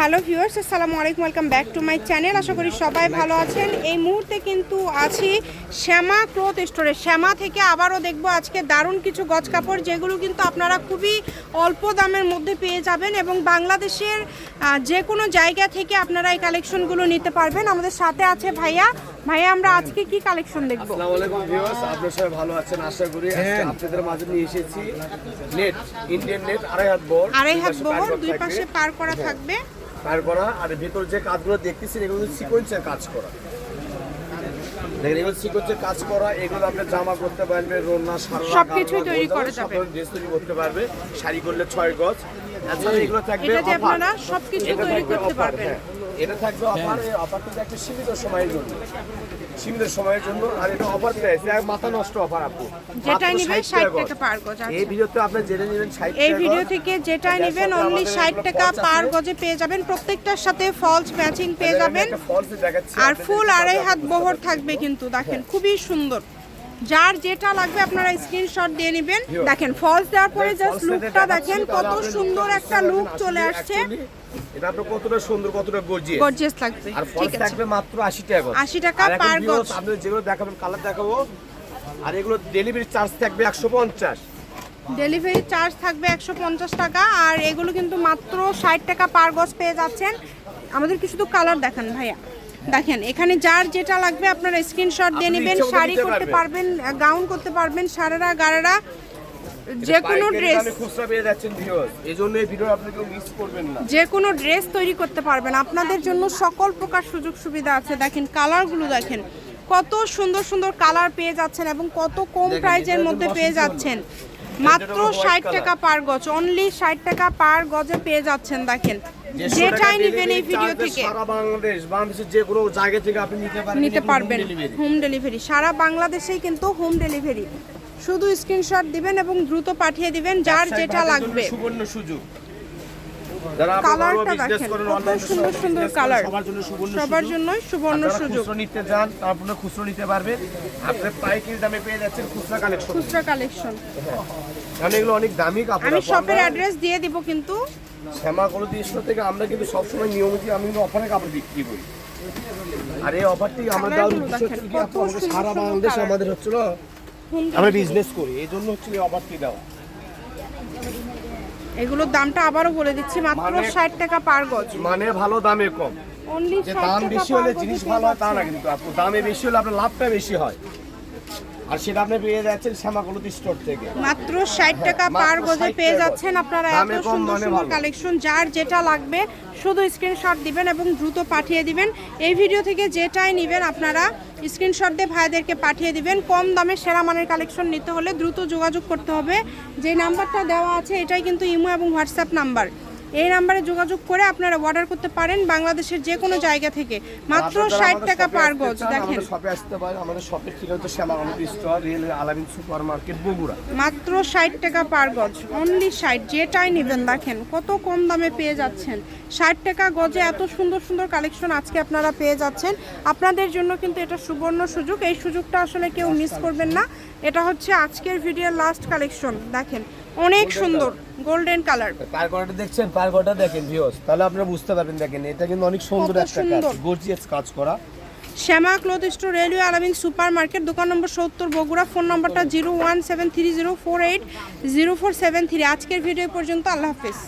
Hello viewers আসসালামু আলাইকুম welcome back to my channel. আশা করি সবাই ভালো আছেন। এই মুহূর্তে কিন্তু আছি শ্যামা ক্লোথ স্টোরে। শ্যামা থেকে আবারও দেখব আজকে দারুণ কিছু গজ কাপড় যেগুলো কিন্তু আপনারা খুবই অল্প দামের মধ্যে পেয়ে যাবেন এবং বাংলাদেশের যে কোনো জায়গা থেকে আপনারা এই কালেকশনগুলো নিতে পারবেন। আমাদের সাথে আছে ভাইয়া। ভাইয়া আমরা আজকে কি কালেকশন দেখব? আসসালামু আলাইকুম ভিউয়ার্স আপনারা সবাই ভালো আছেন আশা করি আজকে আপনাদের মাঝে নিয়ে এসেছি। নেট ইন্ডিয়ান নেট আড়াই হাত বড় আড়াই হাত বহর দুই পাশে পার করা থাকবে। পার করা আর ভেতর যে কাজগুলো দেখতেছেন এগুলো সিকোয়েন্সের কাজ করা দেখেন এগুলো সিকোয়েন্সের কাজ করা এগুলো আপনি জামা করতে পারবে রোনা সারা সবকিছু তৈরি করা যাবে। ড্রেস তৈরি করতে পারবে শাড়ি করলে ছয় গজ এগুলো থাকবে এটা যে আপনারা সবকিছু তৈরি করতে পারবেন হ্যাঁ। এটা থাকবে অফার এই অফারটা থাকবে সীমিত সময়ের জন্য। সীমিত সময়ের জন্য আর এটা অফার প্রাইস মাথা নষ্ট অফার আপু। যেটাই নেবেন 60 টাকা পার গজ এই আচ্ছা। ভিডিওতে আপনি জেনে নেবেন 60 টাকা এই ভিডিও থেকে যেটাই নেবেন অনলি আমাদের ষাট একটা টাকা পার গজে পেয়ে যাবেন। প্রত্যেকটার সাথে ফলস ম্যাচিং পেয়ে যাবেন। একটা আর ফুল আড়াই হাত বহর থাকবে কিন্তু দেখেন খুবই সুন্দর। যার যেটা লাগবে আপনারা স্ক্রিনশট দিয়ে নেবেন। দেখেন ফলস দেওয়ার পরে জাস্ট লুকটা দেখেন কত সুন্দর একটা লুক চলে আসছে। এটা আপনার কতটা সুন্দর কতটা গর্জিয়াস গর্জিয়াস লাগবে আর ফলস থাকবে মাত্র 80 টাকা গজ। 80 টাকা এখন গজ। আপনি যেগুলো দেখাবেন কালার দেখাবো। আর এগুলো ডেলিভারি চার্জ থাকবে 150 ডেলিভারি চার্জ থাকবে একশো পঞ্চাশ টাকা। আর এগুলো কিন্তু মাত্র ষাট টাকা পার গজ পেয়ে যাচ্ছেন। আমাদেরকে শুধু কালার দেখান ভাইয়া। দেখেন এখানে যার যেটা লাগবে আপনারা স্ক্রিনশট দিয়ে নেবেন শাড়ি করতে পারবেন। গাউন করতে পারবেন সারারা গারারা যে কোনো ড্রেস খুচরা পেয়ে যাচ্ছেন ভিউয়ার্স এই এই ভিডিও আপনি মিস করবেন না। যে কোনো ড্রেস তৈরি করতে পারবেন। আপনাদের জন্য সকল প্রকার সুযোগ সুবিধা আছে। দেখেন কালারগুলো দেখেন কত সুন্দর সুন্দর কালার পেয়ে যাচ্ছেন এবং কত কম প্রাইজের মধ্যে পেয়ে যাচ্ছেন। মাত্র ষাট টাকা পার গজ অনলি ষাট টাকা পার গজে পেয়ে যাচ্ছেন দেখেন। যেটাই নেবেন এই ভিডিও থেকে সারা বাংলাদেশ বাংলাদেশের যে কোনো জায়গা থেকে আপনি নিতে পারবেন নিতে পারবেন হোম ডেলিভারি সারা বাংলাদেশেই কিন্তু হোম ডেলিভারি শুধু স্ক্রিনশট দিবেন এবং দ্রুত পাঠিয়ে দিবেন যার যেটা লাগবে। সুবর্ণ সুযোগ। যারা কালারটা দেখেন কত সুন্দর সুন্দর কালার সবার জন্য সুবর্ণ সবার সুযোগ। আপনারা নিতে যান তারপরে খুচরো নিতে পারবেন। আপনি পাইকারি দামে পেয়ে যাচ্ছেন খুচরা কালেকশন খুচরা কালেকশন কারণ এগুলো অনেক দামি কাপড় আমি শপের অ্যাড্রেস দিয়ে দিব কিন্তু। শ্যামা গরুদি স্টোর থেকে আমরা কিন্তু সবসময় নিয়মিত আমি কিন্তু অফারে কাপড় বিক্রি করি। আর এই অফারটি আমরা সারা বাংলাদেশে আমাদের হচ্ছিল আমরা বিজনেস করি এই জন্য হচ্ছে এই অফারটি দেওয়া। এগুলোর দামটা আবারও বলে দিচ্ছি মাত্র মানে- ষাট টাকা পার গজ। মানে ভালো দামে কম। যে দাম বেশি হলে জিনিস ভালো হয় তা না কিন্তু দামে বেশি হলে আপনার লাভটা বেশি হয়। আর সেটা আপনি পেয়ে যাচ্ছেন শ্যামাকলতি স্টোর থেকে। মাত্র ষাট টাকা হ্যাঁ, পার গজে পেয়ে যাচ্ছেন আপনারা এত সুন্দর মানে সুন্দর কালেকশন যার যেটা লাগবে শুধু স্ক্রিনশট দিবেন এবং দ্রুত পাঠিয়ে দিবেন। এই ভিডিও থেকে যেটাই নেবেন আপনারা স্ক্রিনশট দিয়ে ভাইদেরকে পাঠিয়ে দিবেন। কম দামে সেরা মানের কালেকশন নিতে হলে দ্রুত যোগাযোগ করতে হবে। যে নাম্বারটা দেওয়া আছে এটাই কিন্তু ইমো এবং হোয়াটসঅ্যাপ নাম্বার এই নাম্বারে যোগাযোগ করে আপনারা অর্ডার করতে পারেন বাংলাদেশের যে কোনো জায়গা থেকে। মাত্র ষাট টাকা পার গজ দেখেন। আমাদের শপে আসতে পারেন। আমাদের শপের ঠিকানা হচ্ছে শ্যামাকলতি store rail Alamin super market Bogura. মাত্র ষাট টাকা পার গজ অনলি ষাট যেটাই নেবেন দেখেন কত কম দামে পেয়ে যাচ্ছেন। ষাট টাকা গজে এত সুন্দর সুন্দর কালেকশন আজকে আপনারা পেয়ে যাচ্ছেন। আপনাদের জন্য কিন্তু এটা সুবর্ণ সুযোগ। এই সুযোগটা আসলে কেউ মিস করবেন না। এটা হচ্ছে আজকের ভিডিওর লাস্ট কালেকশন দেখেন অনেক সুন্দর গোল্ডেন কালার পার করাটা দেখছেন পার করাটা দেখেন ভিউস তাহলে আপনারা বুঝতে পারবেন দেখেন এটা কিন্তু অনেক সুন্দর একটা কাজ। গর্জিয়াস কাজ করা। Shyama cloth store railway Alamin super market দোকান নম্বর সত্তর বগুড়া। ফোন নম্বরটা zero one seven three zero four eight zero four seven three. আজকের ভিডিও পর্যন্ত আল্লাহ হাফিজ।